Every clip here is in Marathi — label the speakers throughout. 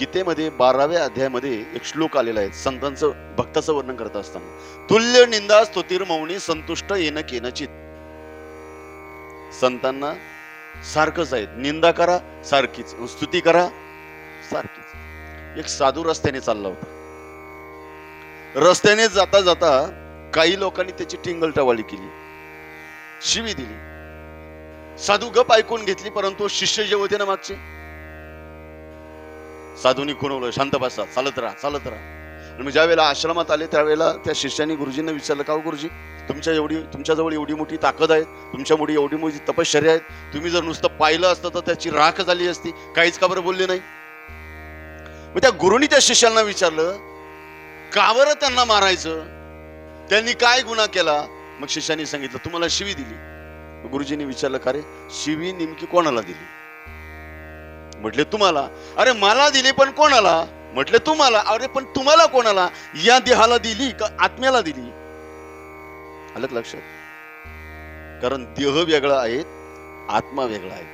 Speaker 1: गीतेमध्ये बाराव्या अध्यायामध्ये एक श्लोक आलेला आहे. संतांचं भक्ताचं वर्णन करत असताना. तुल्य निंदा स्तुतीर मौनी संतुष्ट येणं केनचित. संतांना सारखंच आहे. निंदा करा सारखीच. स्तुती करा सारखीच. एक साधू रस्त्याने चालला होता. रस्त्याने जाता जाता काही लोकांनी त्याची टिंगल केली. शिवी दिली. साधू गप ऐकून घेतली परंतु शिष्य जे होते ना मागचे. साधूनी खुणवलं शांत बसा चालत राहा चालत राहा. आणि मग ज्या वेळेला आश्रमात आले त्यावेळेला त्या शिष्याने गुरुजींना विचारलं का गुरुजी तुमच्या एवढी तुमच्याजवळ एवढी मोठी ताकद आहे तुमच्यामुळे एवढी मोठी तपश्चर्या आहे तुम्ही जर नुसतं पाहिलं असतं तर त्याची राख झाली असती काहीच का बरं बोलले नाही? मग त्या गुरुनी त्या शिष्यांना विचारलं का बरं त्यांना मारायचं? त्यांनी काय गुन्हा केला? मग शिष्याने सांगितलं तुम्हाला शिवी दिली. गुरुजींनी विचारलं का रे शिवी नेमकी कोणाला दिली? म्हटले तुम्हाला. अरे मला दिली पण कोणाला? म्हटले तुम्हाला. अरे पण तुम्हाला कोणाला? या देहाला दिली का आत्म्याला दिली? आलं लक्षात? कारण देह वेगळा आहे आत्मा वेगळा आहे.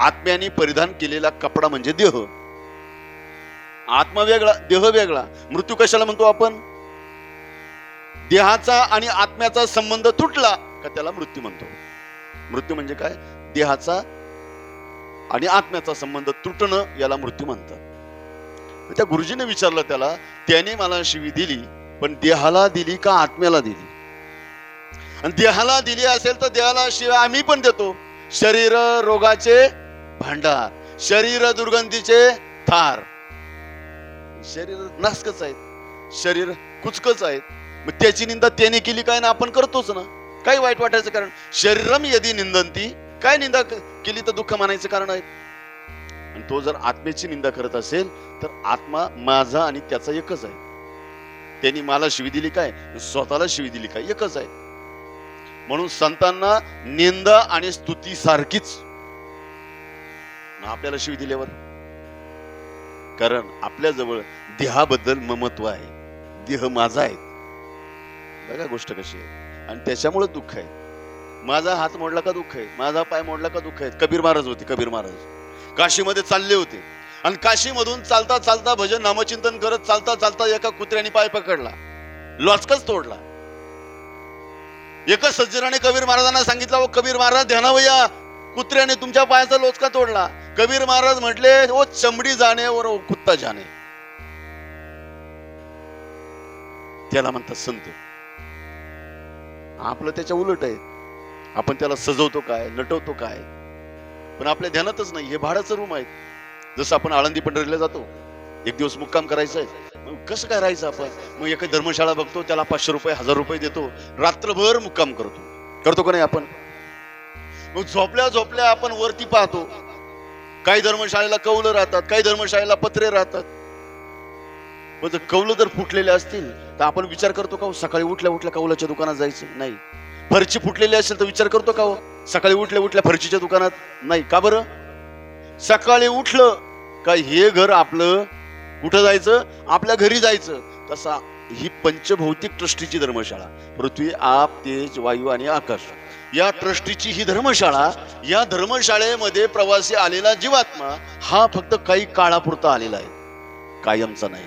Speaker 1: आत्म्याने परिधान केलेला कपडा म्हणजे देह. आत्मा वेगळा देह वेगळा. मृत्यू कशाला म्हणतो आपण? देहाचा आणि आत्म्याचा संबंध तुटला का त्याला मृत्यू म्हणतो? मृत्यू म्हणजे काय? देहाचा आणि आत्म्याचा संबंध तुटणं याला मृत्यू म्हणतात. त्या गुरुजीने विचारलं त्याला त्याने मला शिवी दिली पण देहाला दिली का आत्म्याला दिली? आणि देहाला दिली असेल तर देहाला शिवाय आम्ही पण देतो. शरीर रोगाचे भांडार शरीर दुर्गंधीचे थार. शरीर नासकच आहेत शरीर कुचकच आहेत. मग त्याची निंदा त्याने केली काय ना आपण करतोच ना. काही वाईट वाटायचं कारण शरीरम यदी निंदंती काय निंदा केली तर दुःख मानायचं कारण आहे? आणि तो जर आत्म्याची निंदा करत असेल तर आत्मा माझा आणि त्याचा एकच आहे. त्यांनी मला शिवी दिली काय? स्वतःला शिवी दिली काय? एकच आहे. म्हणून संतांना निंदा आणि स्तुती सारखीच. आपल्याला शिवी दिल्यावर? कारण आपल्या जवळ देहाबद्दल ममत्व आहे. देह माझा आहे. बघा गोष्ट कशी आहे. आणि त्याच्यामुळे दुःख आहे. माझा हात मोडला का दुःख आहे? माझा पाय मोडला का दुःख आहे? कबीर महाराज होते कबीर महाराज. काशीमध्ये चालले होते. आणि काशीमधून चालता चालता भजन नामचिंतन करत चालता चालता एका कुत्र्याने पाय पकडला. लॉचकच तोडला. एका सज्जनाने कबीर महाराजांना सांगितलं "ओ कबीर महाराज ध्यानावया कुत्र्याने तुमच्या पायाचा लोचका तोडला. कबीर महाराज म्हटले ओ चमडी जाणे और ओ कुत्ता जाणे. त्याला म्हणतात संत आपलं त्याच्या उलट आहे. आपण त्याला सजवतो काय नटवतो काय? पण आपल्या ध्यानातच नाही हे भाड्याचं रूम आहे. जसं आपण आळंदी पंढरीला जातो एक दिवस मुक्काम करायचं आहे मग कसं काय राहायचं आपण? मग एका धर्मशाळा बघतो त्याला पाचशे रुपये हजार रुपये देतो रात्रभर मुक्काम करतो. करतो का नाही आपण? मग झोपल्या झोपल्या आपण वरती पाहतो. काही धर्मशाळेला कौलं राहतात काही धर्मशाळेला पत्रे राहतात. मग जर कौलं जर फुटलेले असतील तर आपण विचार करतो का हो, सकाळी उठल्या उठल्या कौलाच्या दुकानात जायचं? नाही. फरची फुटलेली असेल तर विचार करतो का हो? सकाळी उठल्या उठल्या फरचीच्या दुकानात? नाही का बरं? सकाळी उठलं का हे घर आपलं? कुठं जायचं? आपल्या घरी जायचं. तसा ही पंचभौतिक ट्रस्टीची धर्मशाळा. पृथ्वी आप तेज वायू आणि आकाश. या ट्रस्टीची ही धर्मशाळा या धर्मशाळेमध्ये प्रवासी आलेला जीवात्मा हा फक्त काही काळापुरता आलेला आहे. कायमचा नाही.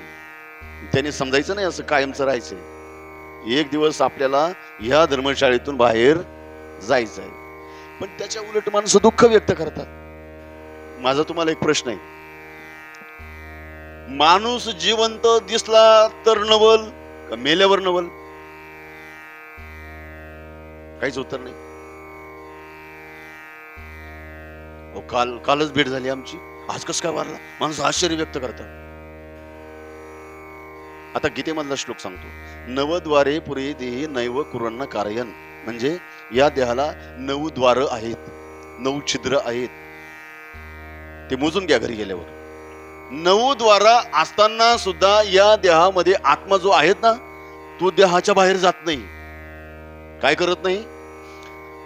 Speaker 1: त्याने समजायचं नाही असं कायमचं राहायचंय. एक दिवस आपल्याला ह्या धर्मशाळेतून बाहेर जायचं आहे पण त्याच्या उलट माणसं दुःख व्यक्त करतात. माझा तुम्हाला एक प्रश्न आहे. माणूस जिवंत दिसला तर नवल का मेल्यावर नवल? काहीच उत्तर नाही. अहो, काल कालच भेट झाली आमची. आज कस काय वारला? माणूस आश्चर्य व्यक्त करतात. आता गीतेमधला श्लोक सांगतो. नवद्वारे पुरे देही नैव कुरण कारयन. म्हणजे या देहाला नऊ द्वार आहेत नऊ छिद्र आहेत. ते मोजून घ्या घरी गेल्यावर. नऊ द्वारा असताना सुद्धा या देहामध्ये आत्मा जो आहेत ना तो देहाच्या बाहेर जात नाही. काय करत नाही?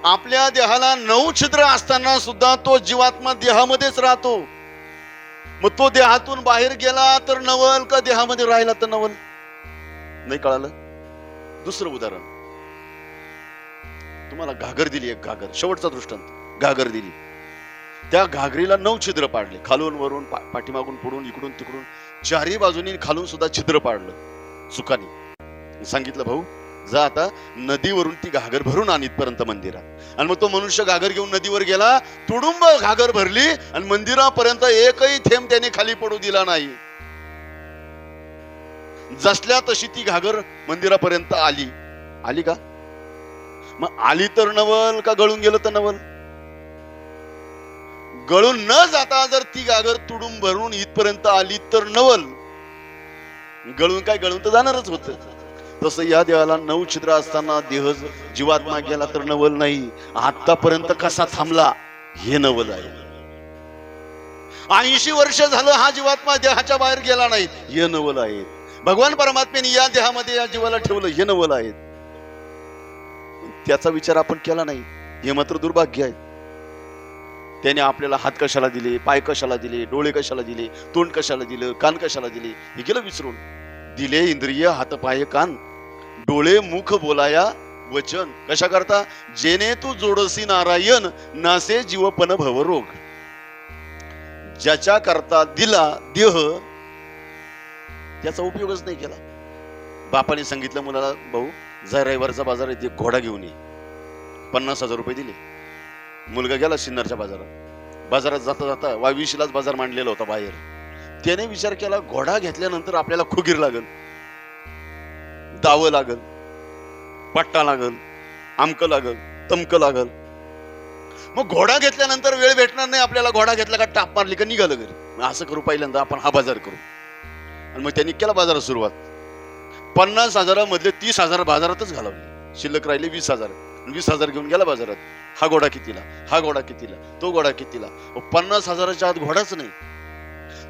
Speaker 1: आपल्या देहाला नऊ छिद्र असताना सुद्धा तो जीवात्मा देहामध्येच राहतो. मग तो देहातून बाहेर गेला तर नवल का देहामध्ये राहिला तर नवल? नाही कळालं? दुसरं उदाहरण. तुम्हाला घागर दिली एक घागर शेवटचा दृष्टांत. घागर दिली. त्या घागरीला नऊ छिद्र पाडले. खालून वरून पा- पाठीमागून पुढून इकडून तिकडून. चारही बाजूनी खालून सुद्धा छिद्र पाडलं. सुखाने. सांगितलं भाऊ? जा आता नदीवरून ती घागर भरून आण इथपर्यंत मंदिरात. आणि मग तो मनुष्य घागर घेऊन नदीवर गेला तुडुंब घागर भरली आणि मंदिरापर्यंत एकही थेंब त्याने खाली पडू दिला नाही. जसल्या तशी ती घागर मंदिरापर्यंत आली. आली का? मग आली तर नवल का गळून गेलं तर नवल? गळून न जाता जर ती गागर तुडून भरून इथपर्यंत आली तर नवल. गळून काय गळून तर जाणारच होत. तसं या देवाला नऊ छिद्र असताना देह जीवात्मा गेला तर नवल नाही. आतापर्यंत कसा थांबला हे नवल आहे. ऐंशी वर्ष झालं हा जीवात्मा देहाच्या बाहेर गेला नाही हे नवल आहे. भगवान परमात्मेने या देहामध्ये या जीवाला ठेवलं हे नवल आहे. त्याचा विचार आपण केला नाही हे मात्र दुर्भाग्य आहे. त्याने आपल्याला हात कशाला दिले पाय कशाला दिले डोळे कशाला दिले तोंड कशाला दिलं कान कशाला दिले हे केलं विसरून. दिले इंद्रिय हात पाय कान. डोळे मुख बोलाया वचन कशा करता जेने तू जोडसी नारायण नासे जीवपन भवरोग ज्याच्या करता दिला देह त्याचा उपयोगच नाही केला. बापाने सांगितलं मुलाला भाऊ जा रविवारचा बाजार येते घोडा घेऊन ये. पन्नास हजार रुपये दिले. मुलगा गेला सिन्नरच्या बाजारात. बाजारात जाता जाता वावीशीलाच बाजार मांडलेला होता बाहेर. त्याने विचार केला घोडा घेतल्यानंतर आपल्याला खुगीर लागल. दावं लागल पट्टा लागल आमक लागल तमक लागल. मग घोडा घेतल्यानंतर वेळ भेटणार नाही आपल्याला घोडा घेतला का टाप मारली का निघालं घरी. मग असं करू पहिल्यांदा आपण हा बाजार करू. आणि मग त्यांनी केला बाजारात सुरुवात. पन्नास हजारामधले तीस हजार बाजारातच घालवले. शिल्लक राहिले वीस हजार. वीस हजार घेऊन गेला बाजारात. हा घोडा कितीला? हा घोडा कितीला? तो घोडा कितीला? पन्नास हजाराच्या आत घोडाच नाही.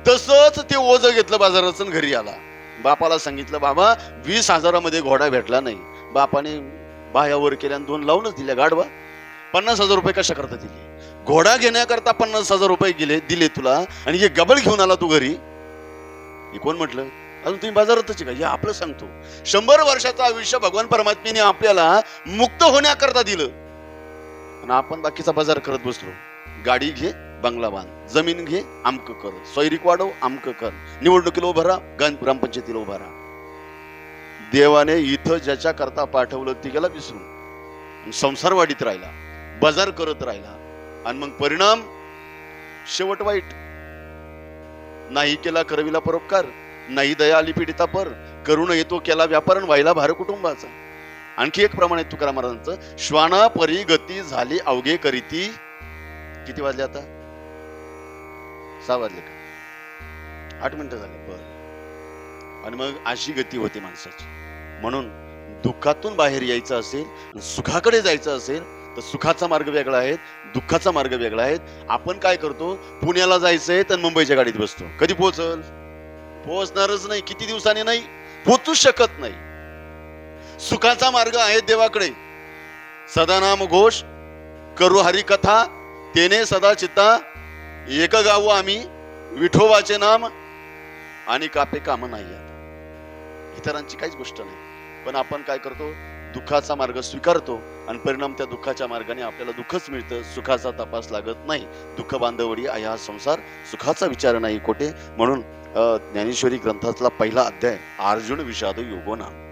Speaker 1: तसंच ते ओझं घेतलं बाजाराचं घरी आला. बापाला सांगितलं बाबा वीस हजारामध्ये घोडा भेटला नाही. बापाने बाह्यावर केल्या आणि दोन लावूनच दिल्या गाडवा पन्नास हजार रुपये कशा करता दिले? घोडा घेण्याकरता पन्नास हजार रुपये गेले दिले तुला आणि हे गबळ घेऊन आला तू घरी. हे कोण म्हटलं? अजून तुम्ही बाजारातच का? हे आपलं सांगतो. शंभर वर्षाचं आयुष्य भगवान परमात्म्याने आपल्याला मुक्त होण्याकरता दिलं. आणि आपण बाकीचा बाजार करत बसलो. गाडी घे. बंगला बांध. जमीन घे आमक कर. सोयरीक वाढव आमक कर. निवडणुकीला उभा राहा ग्रामपंचायतीला उभा राहा. देवाने इथं ज्याच्या करता पाठवलं ती गेला विसरून. संसार वाढीत राहिला बाजार करत राहिला. आणि मग परिणाम शेवट वाईट. नाही केला करविला परोपकार नाही दया आली पीडिता पर. करुण येतो केला व्यापार आणि व्हायला भार कुटुंबाचा. आणखी एक प्रमाण आहे तुकाराम महाराजांचं. श्वाना परी गती झाली अवघे करीती. किती वाजले आता? सहा वाजले का? आठ मिनिटं झाले बर. आणि मग अशी गती होती माणसाची. म्हणून दुःखातून बाहेर यायचं असेल सुखाकडे जायचं असेल तर सुखाचा मार्ग वेगळा आहे दुःखाचा मार्ग वेगळा आहे. आपण काय करतो? पुण्याला जायचंय तर मुंबईच्या गाडीत बसतो. कधी पोहोचल? पोहोचणारच नाही किती दिवसांनी नाही? पोचू शकत नाही. सुखाचा मार्ग आहे देवाकडे. सदानाम घोष करू हरी कथा तेने सदा चित्ता एक गावू आम्ही विठोबाचे नाम आणि कापे काम नाही इतरांची काहीच गोष्ट नाही. पण आपण काय करतो? दुःखाचा मार्ग स्वीकारतो आणि परिणाम त्या दुःखाच्या मार्गाने आपल्याला दुःखच मिळतं. सुखाचा तपास लागत नाही. दुःख बांधवडी आहे हा संसार सुखाचा विचार नाही कोठे. म्हणून ज्ञानेश्वरी ग्रंथातला पहिला अध्याय अर्जुन विषाद योगो नाम.